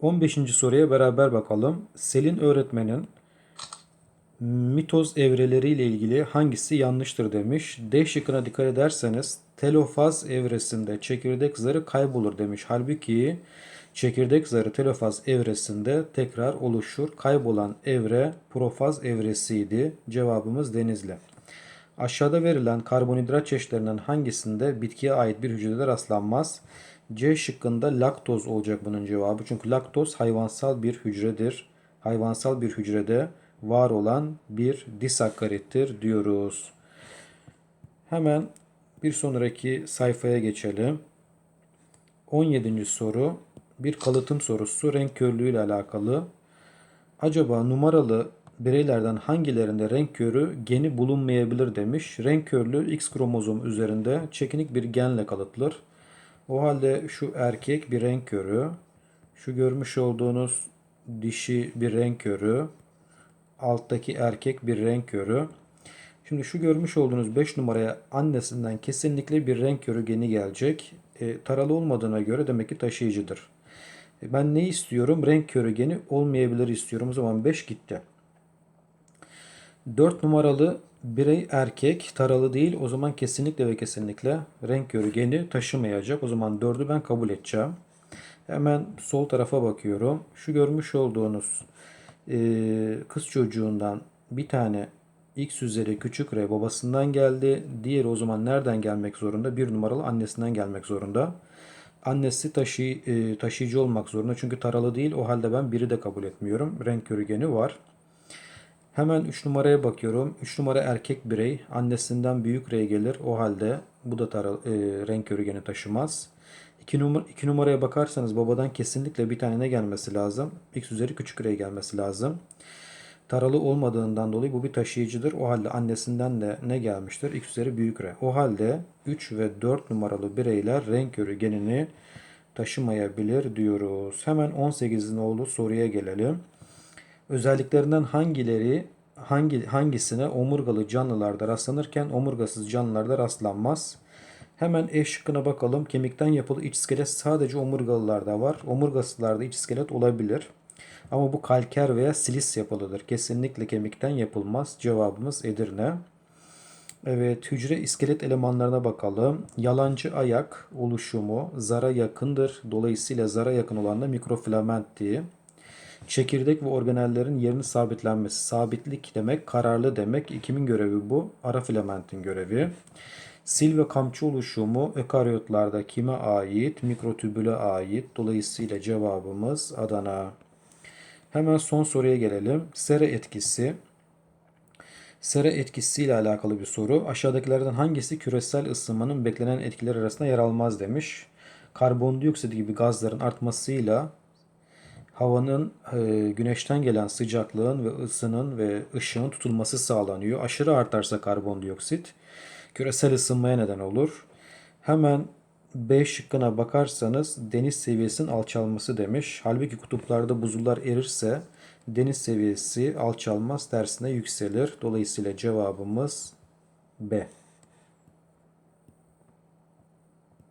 15. soruya beraber bakalım. Selin öğretmenin mitoz evreleriyle ilgili hangisi yanlıştır demiş. D şıkkına dikkat ederseniz telofaz evresinde çekirdek zarı kaybolur demiş. Halbuki çekirdek zarı telofaz evresinde tekrar oluşur. Kaybolan evre profaz evresiydi. Cevabımız Denizli. Aşağıda verilen karbonhidrat çeşitlerinden hangisinde bitkiye ait bir hücrede rastlanmaz? C şıkkında laktoz olacak bunun cevabı. Çünkü laktoz hayvansal bir hücredir. Hayvansal bir hücrede var olan bir disakkarittir diyoruz. Hemen bir sonraki sayfaya geçelim. 17. soru bir kalıtım sorusu renk körlüğü ile alakalı. Acaba numaralı bireylerden hangilerinde renk körü geni bulunmayabilir demiş. Renk körlüğü X kromozom üzerinde çekinik bir genle kalıtılır. O halde şu erkek bir renk körü, şu görmüş olduğunuz dişi bir renk körü, alttaki erkek bir renk körü. Şimdi şu görmüş olduğunuz 5 numaraya annesinden kesinlikle bir renk körü geni gelecek. E, taralı olmadığına göre demek ki taşıyıcıdır. E, ben ne istiyorum? Renk körü geni olmayabilir istiyorum. O zaman 5 gitti. 4 numaralı birey erkek taralı değil. O zaman kesinlikle ve kesinlikle renk körü geni taşımayacak. O zaman 4'ü ben kabul edeceğim. Hemen sol tarafa bakıyorum. Şu görmüş olduğunuz e, kız çocuğundan bir tane x üzeri küçük r babasından geldi. Diğeri o zaman nereden gelmek zorunda? Bir numaralı annesinden gelmek zorunda. Annesi taşı, e, taşıyıcı olmak zorunda. Çünkü taralı değil. O halde ben biri de kabul etmiyorum. Renk körü geni var. Hemen 3 numaraya bakıyorum. 3 numara erkek birey. Annesinden büyük R gelir. O halde bu da tara, e, renk körü geni taşımaz. 2 numara, iki numaraya bakarsanız babadan kesinlikle bir tane ne gelmesi lazım? X üzeri küçük R gelmesi lazım. Taralı olmadığından dolayı bu bir taşıyıcıdır. O halde annesinden de ne gelmiştir? X üzeri büyük R. O halde 3 ve 4 numaralı bireyler renk körü genini taşımayabilir diyoruz. Hemen 18'in olduğu soruya gelelim. Özelliklerinden hangileri hangi hangisine omurgalı canlılarda rastlanırken omurgasız canlılarda rastlanmaz? Hemen E şıkkına bakalım. Kemikten yapılı iç iskelet sadece omurgalılarda var. Omurgasızlarda iç iskelet olabilir. Ama bu kalker veya silis yapılıdır. Kesinlikle kemikten yapılmaz. Cevabımız Edirne. Evet, hücre iskelet elemanlarına bakalım. Yalancı ayak oluşumu zara yakındır. Dolayısıyla zara yakın olan da mikrofilament diye. Çekirdek ve organellerin yerini sabitlenmesi. Sabitlik demek, kararlı demek. Kimin görevi bu? Ara filamentin görevi. Sil ve kamçı oluşumu ökaryotlarda kime ait? Mikrotübüle ait. Dolayısıyla cevabımız Adana. Hemen son soruya gelelim. Sera etkisi. Sera etkisiyle alakalı bir soru. Aşağıdakilerden hangisi küresel ısınmanın beklenen etkiler arasında yer almaz demiş. Karbondioksit gibi gazların artmasıyla havanın e, güneşten gelen sıcaklığın ve ısının ve ışığın tutulması sağlanıyor. Aşırı artarsa karbondioksit küresel ısınmaya neden olur. Hemen B şıkkına bakarsanız deniz seviyesinin alçalması demiş. Halbuki kutuplarda buzullar erirse deniz seviyesi alçalmaz tersine yükselir. Dolayısıyla cevabımız B.